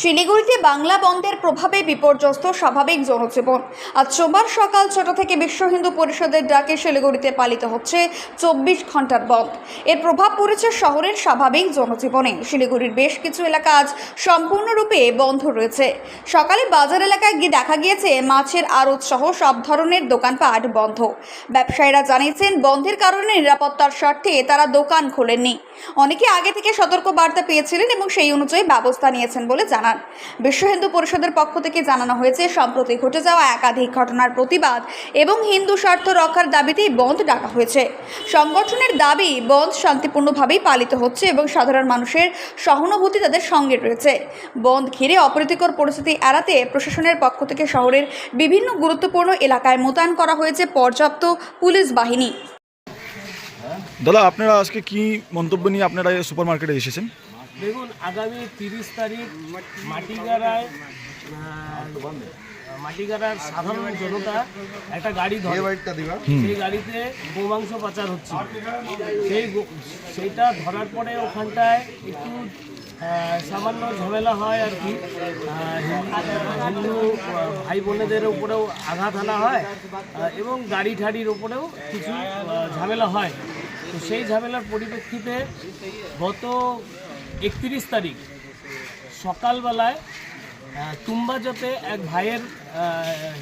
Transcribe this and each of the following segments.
শিলিগুড়িতে বাংলা বন্ধের প্রভাবে বিপর্যস্ত স্বাভাবিক জনজীবন। আজ সোমবার সকাল ছটা থেকে বিশ্ব হিন্দু পরিষদের ডাকে শিলিগুড়িতে পালিত হচ্ছে চব্বিশ ঘণ্টার বন্ধ। এর প্রভাব পড়েছে শহরের স্বাভাবিক জনজীবনে। শিলিগুড়ির বেশ কিছু এলাকা আজ সম্পূর্ণরূপে বন্ধ রয়েছে। সকালে বাজার এলাকায় গিয়ে দেখা গিয়েছে, মাছের আড়ত সহ সব ধরনের দোকানপাট বন্ধ। ব্যবসায়ীরা জানিয়েছেন, বন্ধের কারণে নিরাপত্তার স্বার্থে তারা দোকান খোলেননি। অনেকে আগে থেকে সতর্ক বার্তা পেয়েছিলেন এবং সেই অনুযায়ী ব্যবস্থা নিয়েছেন বলে জানান। বিশ্ব হিন্দু পরিষদের পক্ষ থেকে জানানো হয়েছে, সম্প্রতি ঘটে যাওয়া একাধিক ঘটনার প্রতিবাদ এবং হিন্দু স্বার্থ রক্ষার দাবিতেই বন্ধ ডাকা হয়েছে। সংগঠনের দাবি, বন্ধ শান্তিপূর্ণভাবেই পালিত হচ্ছে এবং সাধারণ মানুষের সহানুভূতি তাদের সঙ্গে রয়েছে। বন্ধ ঘিরে অপ্রীতিকর পরিস্থিতি এড়াতে প্রশাসনের পক্ষ থেকে শহরের বিভিন্ন গুরুত্বপূর্ণ এলাকায় মোতায়েন করা হয়েছে পর্যাপ্ত পুলিশ বাহিনী। দাদা, আপনারা আজকে কি মন্তব্য নিয়ে আপনারা সুপার মার্কেটে এসেছেন? দেখুন আগামী তিরিশ তারিখ মাটিগাড়ায় মাটিগাড়ার সাধারণ জনতা একটা গাড়ি ধরে। সেই গাড়িতে গোমাংস পাচার হচ্ছে। সেই সেইটা ধরার পরে ওখানটায় একটু সামান্য ঝামেলা হয় আর কি। হিন্দু ভাই বোনেদের উপরেও আঘাত আনা হয় এবং গাড়ি ঠাড়ির উপরেও কিছু ঝামেলা হয়। তো সেই ঝামেলার পরিপ্রেক্ষিতে গত একত্রিশ তারিখ। সকালবেলায় তুম্বাজতে এক ভাইয়ের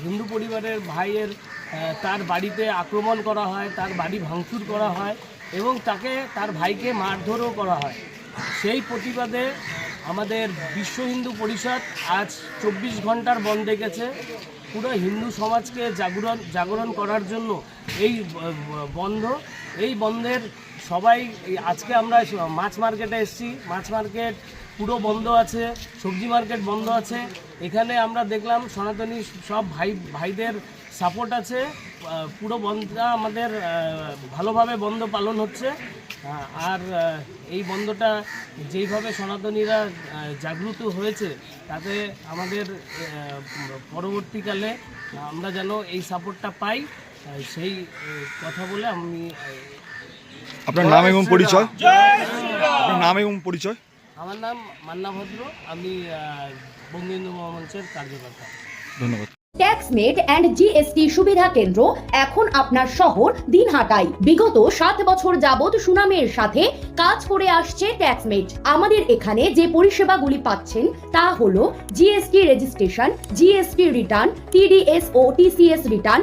হিন্দু পরিবারের ভাইয়ের তার বাড়িতে আক্রমণ করা হয়, তার বাড়ি ভাঙচুর করা হয় এবং তাকে, তার ভাইকে মারধরও করা হয়। সেই প্রতিবাদে আমাদের বিশ্ব হিন্দু পরিষদ আজ চব্বিশ ঘণ্টার বন্ধ রেখেছে পুরো হিন্দু সমাজকে জাগরণ জাগরণ করার জন্য এই বন্ধ। এই বন্ধের সবাই আজকে আমরা মাছ মার্কেটে এসেছি। মাছ মার্কেট পুরো বন্ধ আছে, সবজি মার্কেট বন্ধ আছে। এখানে আমরা দেখলাম সনাতনী সব ভাই, ভাইদের সাপোর্ট আছে। পুরো বন্ধটা আমাদের ভালোভাবে বন্ধ পালন হচ্ছে। আর এই বন্ধটা যেইভাবে সনাতনীরা জাগ্রত হয়েছে, তাতে আমাদের পরবর্তীকালে আমরা যেন এই সাপোর্টটা পাই সেই কথা বলে আমি আপনার নাম এবং পরিচয়? আপনার নাম এবং পরিচয়? আমার নাম মান্না ভদ্র। আমি বঙ্গবন্ধু মহামঞ্চের কার্যকর্তা। ধন্যবাদ। ট্যাক্সমেট অ্যান্ড জিএসটি সুবিধা কেন্দ্র এখন আপনার শহর দিনহাটায়। বিগত সাত বছর যাবৎ সুনামের সাথে কাজ করে আসছে ট্যাক্সমেট আমাদের এখানে যে পরিষেবাগুলি পাচ্ছেন তা হলো GST registration GST return TDS ও TCS return